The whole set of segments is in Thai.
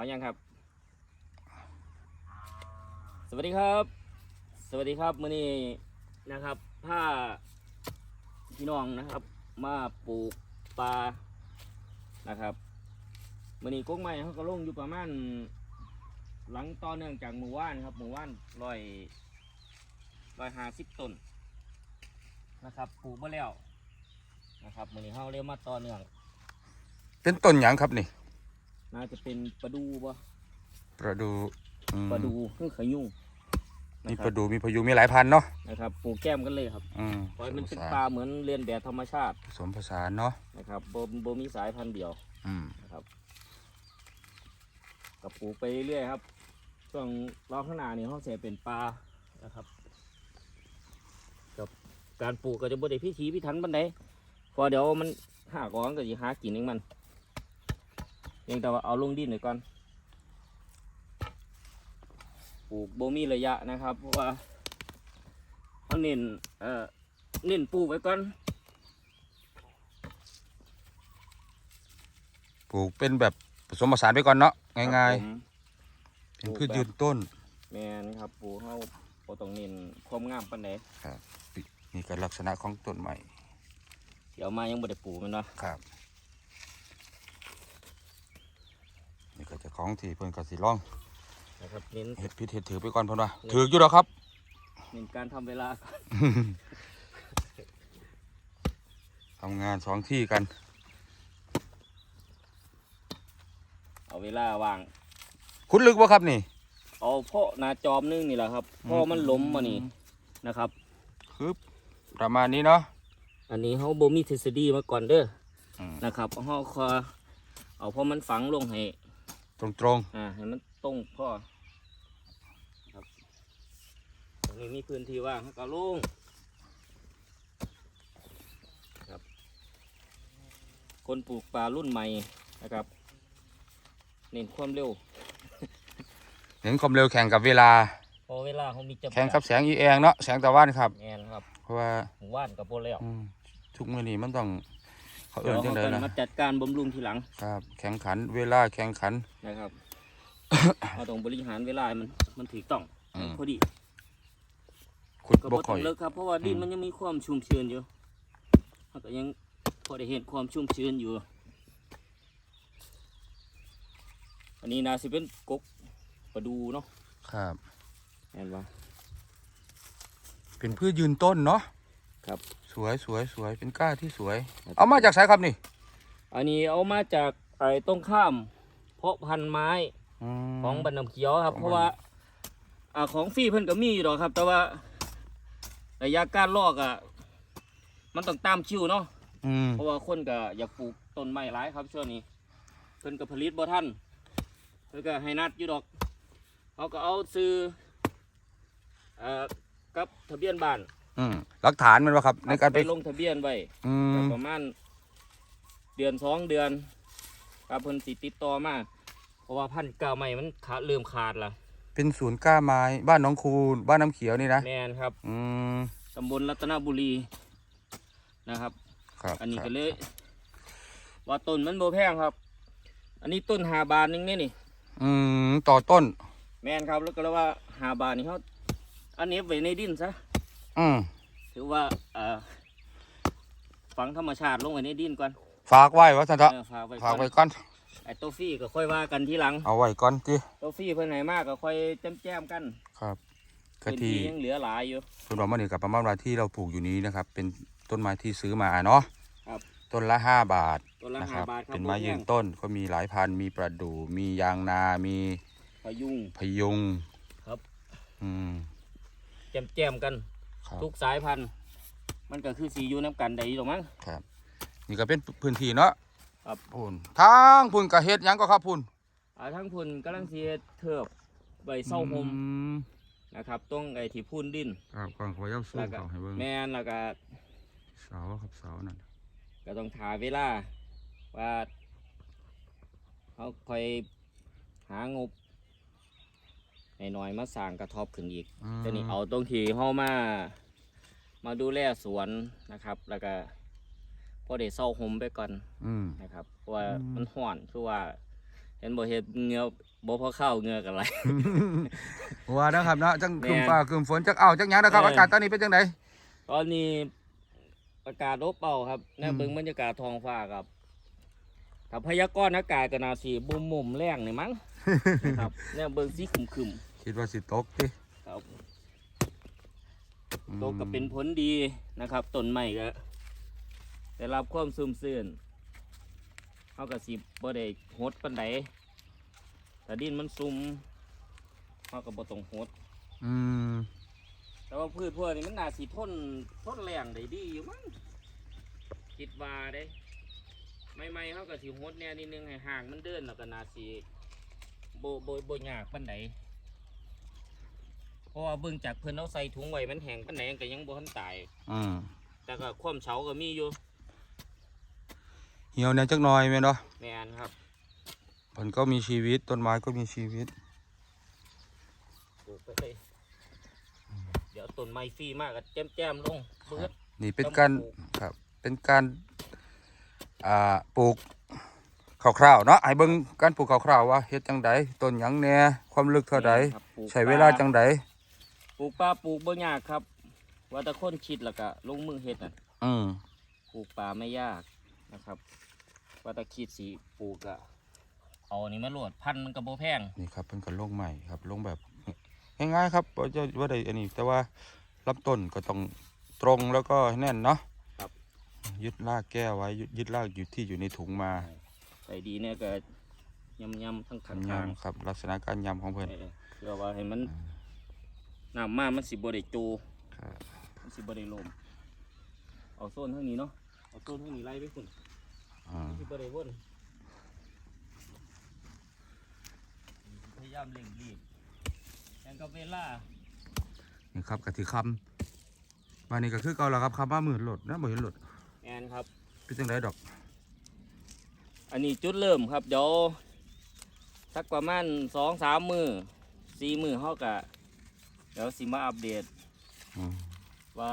เอายังครับ สวัสดีครับ สวัสดีครับมื้อนี้นะครับผ้าพี่น้องนะครับ มาปลูกปลานะครับมื้อนี้กุ้งไม้เขาก็ลงอยู่ประมาณ หลังต่อเนื่องจากหมู่ว่านครับหมู่ว่านร้อยร้อยห้าสิบต้นนะครับปลูกมาแล้วนะครับมื้อนี้เขาเรียกมาต่อเนื่อง เป็นต้นหยังครับนี่ น่าจะเป็นปลาดูบ่ประดูอืมปลาดูคือขยุ่งมีนะคปรัระบดูมีพายุมีหลายพันธุ์เนาะนะครับปลูกแก้มกันเลยครับอืมเพราะมันเป็นผสปลาเหมือนเรียนแบบธรรมชาติผสมผสานเนาะนะครับโบโบมีสายพันธุ์เดียวอืมนะครับกับปลูกไปเรื่อยๆครับช่วงรอบข้างหน้านี่เขาเสียเป็นปลานะครับกับการปลูกก็จะบ่ได้พิถีพิถันบันไดพอเดี๋ยวมันหากองก็จะหากินเองมันเพี ยงแต่ว่าเอาลงดินหน่อยก่อนปลูกโบมีระยะนะครับ เพราะว่าเขาเน้นเอ่อเน้นปลูกไว้ก่อนปลูกเป็นแบบผสมผสานไปก่อนเนาะง่ายครับผม ๆเป็นพืชยืนต้น แมนครับปลูกเขาบ่ต้องเน้นความงามปานใดนี่ก็ลักษณะของต้นใหม่เดี๋ยวมายังบ่ได้ปลูกแมันเนาะครับ นี่ก็จะของที่เพิ่นก็สิลองนะครับเน้นเฮ็ดพิษเฮ็ดถือไปก่อนเพิ่นว่าถืออยู่แล้วครับเน้นการทำเวลาทำงานสองที่กัน เอาเวลาว่างขุดลึกบ่ครับนี่ เอาเพาะนาจอมนึงนี่แหละครับเพราะมันล้มมานี่นะครับ คือประมาณนี้เนาะ อันนี้เขาบ่มีทฤษฎีมาก่อนเด้ออืมนะครับเขาคอเอาเพราะมันฝังลงให้ ตรงอ่าให้มันตรงพ่อครับตรงนี้มีพื้นที่ว่างเขาก็ลงครับ คนปลูกปลารุ่นใหม่นะครับ เน้นความเร็วๆเห็นความเร็วแข่งกับเวลาพอเวลาเขามีจำกัดแข่งกับแสงอีแองเนาะแสงตะวันครับแมนครับ เพราะว่าหมู่บ้านกับโบแล้ว อืมทุกมื้อนี้มันต้อง เขาเดี๋เอิ่ยนวจัเขางไดกันนะมาจัดการบำรุงทีหลังครับ แข่งขันเวลาแข่งขันนะครับเราต้องบริหารเวลาให้มันมันถูกต้องอืมพอดีขุดก็บ่บ่ค่ต้อองยเลิกครับเพราะว่าดินอืมมันยังมีความชุ่มชื้นอยู่เราก็ยังพอได้เห็นความชุ่มชื้นอยู่ อันนี้นาสิเป็นกกประดูเนาะครับเห็นปะเป็นพืชยืนต้นเนาะ ครับ สวยสวยสวยเป็นก้าที่สวย เอามาจากไสครับนี่ อันนี้เอามาจากไอ้ตรงข้าม เพาะพันธุ์ไม้มของบันน้ำเขียวครับของเพราะว่าอ่าของฟรีเพิ่นก็มีอยู่ดอกครับ แต่ว่าระยะการลอกอะ มันต้องตามคิวเนาะอืมเพราะว่าคนก็อยากปลูกต้นไม้หลายครับช่วงนี้เพิ่นก็ผลิตบ่ทันเพิ่นก็ให้นัดอยู่ดอกเขาก็เอาซื้อเอ่อกับทะเบียนบ้าน อืมหลักฐานมันว่าครับ ในการไปลงทะเบียนไว้อืมประมาณเดือนสองเดือนครับเพิ่นสิติดต่อมาเพราะว่าพันธุ์เก่าใหม่มันขาดเริ่มขาดละเป็นศูนย์กล้าไม้บ้านหน้องคูนบ้านน้ำเขียวนี่นะแมนครับอืมตำบลรัตนบุรีนะครับ ครับอันนี้คก็รับเลยว่าต้นมันโบแพงครับ อันนี้ต้นหาบานนึงนี่นี่ อืมต่อต้น แมนครับแล้วก็เลยว่าหาบานนี่เขาอันนี้ไว้ในดินซะ อืมถือว่าเอ่อฝังธรรมชาติลงไว้ในดินก่อนฝากไว้ว่าสันเถอะเออฝากไว้ฝากก่ไว้อนก่อน ไอ้โตวฟรี่ก็ค่อยว่ากันทีหลังเอาไว้ก่อนที่โตวฟรี่เพิ่นไหนมากก็ค่อยแจมๆกันครับกะพื้นทีที่ยังเหลือหลายอยู่ คุณบอกว่านี่กับประมาณว่าที่เราปลูกอยู่นี้นะครับ เป็นต้นไม้ที่ซื้อมาเนาะครับ ต้นละห้าบาทต้นละนะคห้ารับบาทครับเป็นไม้บ่แพยืงนต้นก็มีหลายพันธุ์มีประดู่มียางนา มีพะยุง พยุงครับ อืม แจมๆกัน ครับ ทุกสายพันธุ์ มันก็คือสีอยู่น้ำกันได้อยู่หรอกมั้ง ครับ นี่ก็เป็นพื้นที่เนาะครับ พุ่นทางพุ่นกระเฮ็ดหยังก็ครับพุ่นอ่าทั้งพุ่นกำลังเสียเทิบใบเศร้าหมอืมนะครับ ตรงไอ้ที่พุ่นดิน ครับก่อนขอย้ำสู้แล้วก็เขาให้เบิ่งแม่นแล้วก็เสาครับเสานั่นก็ต้องถาเวลาว่าเขาคอยหางบ หน่อยๆมาสร้างกระทอบขึ้นอีกมจะนี่เอาตรงที่เขามา มาดูแลสวนนะครับ แล้วก็พอได้เศร้าหมไปก่อนอืม นะครับเพราะว่าอืม มันห่อนคือว่า เห็นบ่เฮ็ดเหงือบ่พอเข้าเหงือกันไร ว่านะครับเนาะจังแม่นคืมฟ้าคืมฝนจักเอาจักหยังนะครับเอออ อากาศตอนนี้เป็นจังได ตอนนี้อากาศลบเป่าครับแนวอืม เบิ่งบรรยากาศท้องฟ้าครับถ้าพยากรณ์อากาศก็น่าสิบุ่มมุมแรงนี่มั้ง นะครับแนวเบิ่งสีขึม คิดว่าสิตกติๆครับอืมตกก็เป็นผลดีนะครับต้นไม้ก็ได้รับความซุ่มซื่นเฮาก็สิบ่ได้หดปานใดถ้าดินมันซุ่มเฮาก็บ่ต้องหดอืมแต่ว่าพืชพวกนี้มันน่าสิทนทนแรงได้ดีอยู่มั้งคิดว่าเด้ไม่ไม่ๆเขาก็สิหดแนวนิดนึงให้ห่างมันเดินแล้วก็น่าสิโบโบโบยากปานใด เพราะว่าเบิ่งจากเพิ่นเอาใส่ถุงไว้มันแห้งปานใดก็ยังบ่ทันตาย อืมแต่ก็ความเฉาก็มีอยู่เหี่ยวเนี่ยจักหน่อยแม่นเนาะแม่นครับมันก็มีชีวิตต้นไม้ก็มีชีวิต ปลูกไปเลยเดี๋ยวต้นไม้ฟรีมากก็แจ่มๆลงเบิด นี่เป็นการต้องปลูก ครับ เป็นการอ่าปลูกคร่าวๆเนาะให้เบิ่งการปลูกคร่าวๆว่าเฮ็ดจังใดต้นหยังแหน่ความลึกเท่าใด ครับปลูกใช้เวลาปจังใด ปลูกปลาปลูกบ่ยากครับ ว่าแต่คนคิดแล้วก็ลงมือเฮ็ดน่ะอืมปลูกป่าไม่ยากนะครับ ว่าแต่คิดสีปลูกอะเอาอันนี้มาโหลดพันธุ์มันก็บ่แพง นี่ครับเพิ่นก็ลงใหม่ครับลงแบบง่ายๆครับบ่จะว่าได้อันนี้ แต่ว่ารับต้นก็ต้องตรงแล้วก็แน่นเนาะครับ ยึดรากแก้วไว้ยึดยึดรากอยู่ที่อยู่ในถุงมาใส่ดีเนี่ยก็ยำยำๆทั้งข้างยำครับ ลักษณะการยำของๆเพิ่นเออเพื่อว่าให้มัน น้ำมามันสิบ่ได้จูครับมันสิบ่ได้ลม เอาโซนเท่านี้เนาะ เอาโซนเท่านี้ไล่ไปคุณอ่าสิบ่ได้วนพยายามเร่งรีบแข่งกับเวลานี่ครับกะทิคำมานี่ก็คือเก่าแล้วครับคำว่าหมื่นหลดนะบ่เห็นหลดแอนครับ เป็นจังไดดอก อันนี้จุดเริ่มครับเดี๋ยวสักประมาณสองสามมือสี่มือเขากะ เดี๋ยวสิมาอัปเดตอืมว่า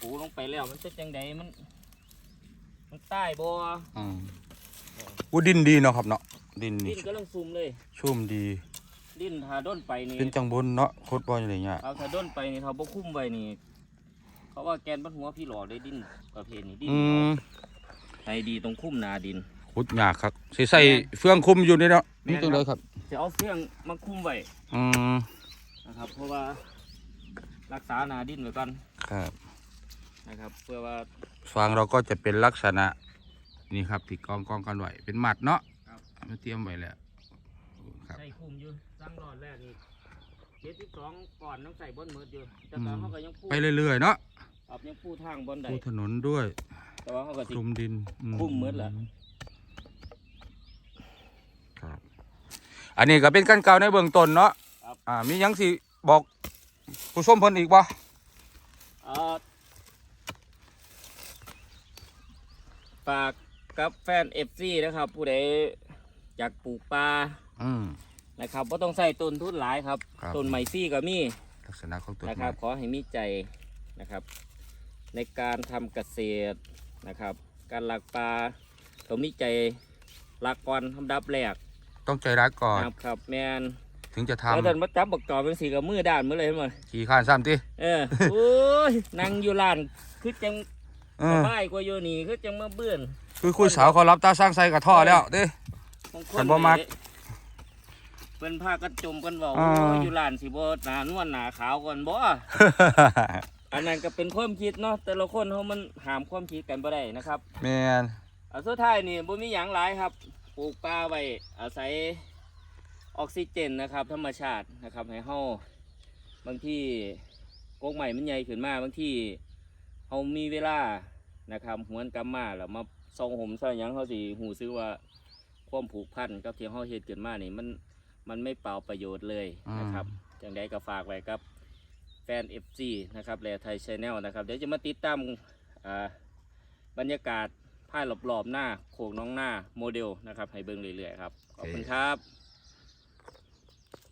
ปูลงไปแล้วมันเป็นจังไดมัน มันใต้บ่อืมอู้ดินดีเนาะครับเนาะดินดินี่นก็ต้องซุ่มเลย ชุ่มดีดินถ้าด้นไปนี่เป็นจังบนเนาะโคตรบ่อย่างเงี้ยเอาถ้าด้นไปนี่เขาบ่คุ้มไว้นี่เพราะว่าแกนบัดหัวพี่หล่อได้ดินประเภทนี้ดินอืมไอ้ดีตรงคุ้มหนาดิน ขุดยากครับสิใส่เฟืองคุมอยู่นี่เนาะแม่นนี่จังไดครับจะเอาเฟืองมาคุ้มไว้อืม นะครับ เพราะว่ารักษาหนาดินไว้ก่อนครับนะครับ เพื่อว่าฟางเราก็จะเป็นลักษณะนี่ครับที่กองกองกันไว้เป็นหมัดเนาะครับมาเตรียมไว้แล้วครับใส่คุมอยู่สั่งรอดแรกนี่เจ็ดสิบสองก่อนต้องใส่บนมืออยู่แต่ตอนเขาก็ยังพูดไปเรื่อยๆเนาะครับยังพูดทางบนใดปูถนนด้วย แต่ว่าเขาก็สิคลุมดินอืคลุมหมดแล้วครับ อันนี้ก็เป็นกันเก่าในเบื้องต้นเนาะ อ่ามีหยังสิบอกผู้ชมเพิ่นอีกบ่เอ่อฝากกับแฟนเอฟซีนะครับ ผู้ใดอยากปลูกปลาอืม นะครับก็ต้องใส่ต้นทุนหลายครับครับ ต้นไม้ฟรี่ก็มีลักษณะของต้นนะคไม้รับ ขอให้มีใจนะครับ ในการทำเกษตรนะครับ การหลักปลาต้องมีใจรักก่อนทำดับแรกต้องใจรักก่อนนะครับครับแมน ถึงจะทแล้วเดินมาจับบักจอบเป็นสีกับมือด้านมือเลยเห็นมั้ยำขี่ข้านซ้ำติเออ โอ้ยนั่งอยู่ร้านคือจังเอสอ บายกว่าอยู่นี่คือจังมาเบื่อนคือคุยสาวเขารับตาสร้างไซกับท่อแล้วติบางคฉันนบ่มักนี่เป็นผ้ากันจมกันเบาอ่า โอ้ยอยู่ร้านสิบ่หนานวลหนาขาวก่อนบ่ อันนั้นก็เป็นความคิดเนาะแต่ละคนเขามันหามความคิดกันบ่ได้นะครับแมน อันสุดท้ายนี่บ่มีหยังหลายครับปลูกป่าไว้อาศัย ออกซิเจนนะครับ ธรรมชาตินะครับให้เฮาบางที่กกใหม่มันใหญ่ขึ้นมาบางที่เฮามีเวลานะครับหวนกลับมาแล้วมาส่องห่มใส่หยังเฮาสิหูซื้อว่าความผูกพันกับที่เฮาเฮ็ดขึ้นมานี่มันมันไม่เปล่าประโยชน์เลยนะครับจังใดก็ฝากไว้กับแฟน FC นะครับและไทยชแนลนะครับเดี๋ยวจะมาติดตามอ่าบรรยากาศผ้ารอบๆหน้าโขงน้องหน้าโมเดลนะครับให้เบิ่งเรื่อยๆครับขอบคุณครับ